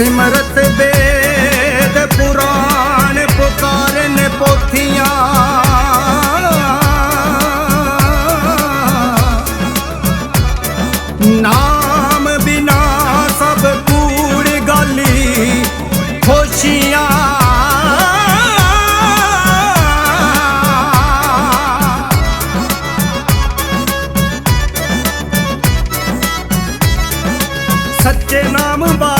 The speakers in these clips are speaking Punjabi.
ਸਿਮਰਤ ਵੇਦ ਪੁਰਾਣ ਪੁਕਾਰਨ ਪੋਥੀਆਂ। ਨਾਮ ਬਿਨਾ ਸਭ ਕੂੜ ਗਾਲੀ ਖੁਸ਼ੀਆਂ। ਸੱਚੇ ਨਾਮ ਬਾ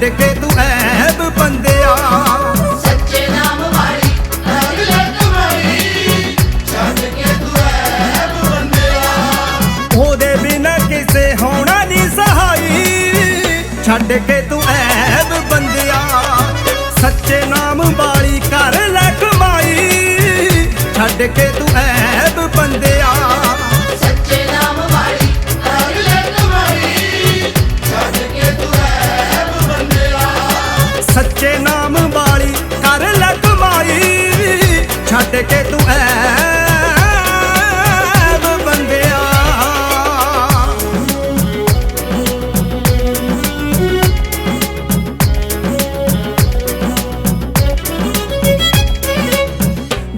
ਛੱਡ ਕੇ ਤੂੰ ਐਬ ਬੰਦਿਆ। ਸੱਚੇ ਨਾਮ ਵਾਲੀ ਕਰ ਲੈ ਕਮਾਈ ਛੱਡ ਕੇ ਤੂੰ ਐਬ ਬੰਦਿਆ। ਉਹਦੇ ਬਿਨਾ ਕਿਸੇ ਹੋਣਾ ਨਹੀਂ ਸਹਾਈ। ਛੱਡ ਕੇ ਤੂੰ ਐਬ ਬੰਦਿਆ। ਸੱਚੇ ਨਾਮ ਵਾਲੀ ਕਰ ਲੈ ਕਮਾਈ। ਛੱਡ ਕੇ ਤੂੰ ਐਬ ਬੰਦਿਆ। ਛੱਡ ਕੇ ਤੂੰ ਐਬ ਬੰਦਿਆ।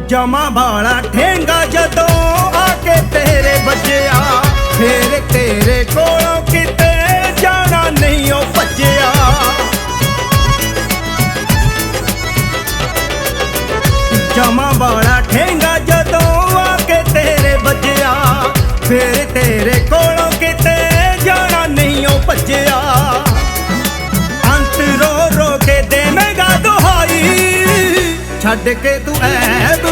ਜਮਾ ਬਾਲਾ ਠੇਂਗਾ ਜਦੋਂ ਆ ਕੇ ਤੇਰੇ ਵੱਜਿਆ, ਫੇਰ ਤੇਰੇ ਕੋਲੋਂ ਕਿਤੇ ਜਾਣਾ ਨਹੀਂ ਉਹ ਭੱਜਿਆ। ਜਮਾ ਬਾਲਾ ਠੇਂਗਾ ਜਦੋਂ ਆ ਕੇ ਤੇਰੇ ਵੱਜਿਆ, ਫੇਰ ਤੇਰੇ ਕੋਲੋਂ ਕਿਤੇ ਜਾਣਾ ਨਹੀਂ ਉਹ ਭੱਜਿਆ। ਅੰਤ ਰੋ ਰੋ ਕੇ ਦੇਵੇਂਗਾ ਦੁਹਾਈ, ਛੱਡ ਕੇ ਤੂੰ ਐਬ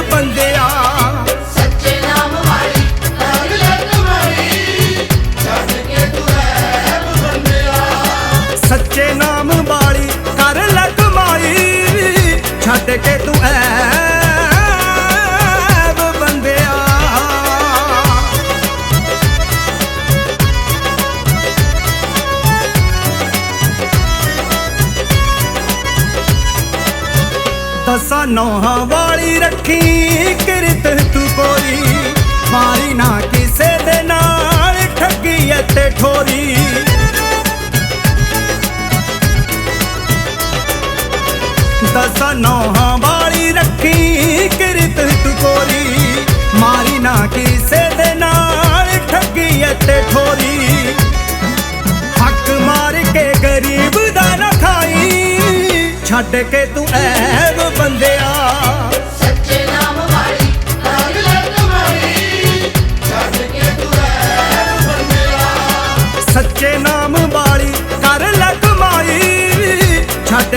ਦਸਾਂ ਨੌਹਾਂ ਵਾਲੀ ਰੱਖੀ, ਕਿਰਤ ਤੂੰ ਕੋਈ। ਮਾਰੀ ਨਾ ਕਿਸੇ ਦੇ ਨਾਲ, ਠੱਗੀ ਅਤੇ ਠੋਰੀ। ਦਸਾਂ ਨੌਹਾਂ ਵਾਲੀ ਰੱਖੀ, ਕਿਰਤ ਤੂੰ ਕੋਈ। ਮਾਰੀ ਨਾ ਕਿਸੇ ਦੇ ਨਾਲ, ਠੱਗੀ ਤੇ ਠੋਰੀ। ਹੱਕ ਮਾਰ ਕੇ ਗਰੀਬ ਦਾ ਨਾ ਖਾਈ, ਛੱਡ ਕੇ ਤੂੰ ਐ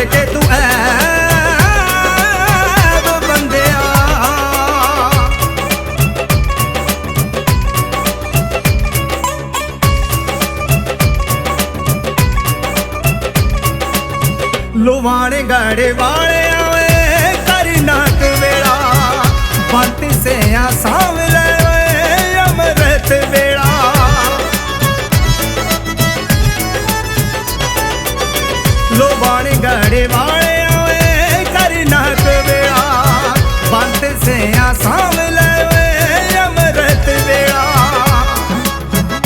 ਕੇ ਤੂੰ ਐਬ ਬੰਦਿਆ। ਲੁਵਾਣੇ ਗਾੜੇ ਵਾਲਿਆਂ ਵੇ ਕਰ ਨਾਕ ਵੇਲਾ। ਬੰਤ ਸਿਆ ਸਾਵਲੇ ਲੋਬਾਣ ਗਾੜੇ ਵਾਲਿਆਂ ਵੇ ਕਰ ਨਾਕ ਵੇਲਾ ਬੰਤ ਸਿਆ ਸਾਵਲੇ ਵੇ ਅਮਰਤ ਵੇਲਾ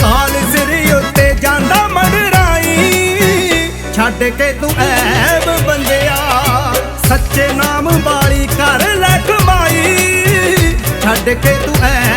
ਕਾਲ ਸਿਰ ਉੱਤੇ ਜਾਂਦਾ ਮਗਰਾਈ, ਛੱਡ ਕੇ ਤੂੰ ਐਬ ਬੰਦਿਆ। ਸੱਚੇ ਨਾਮ ਵਾਲੀ ਕਰ ਲੈ ਕਮਾਈ, ਛੱਡ ਕੇ ਤੂੰ ਐਬ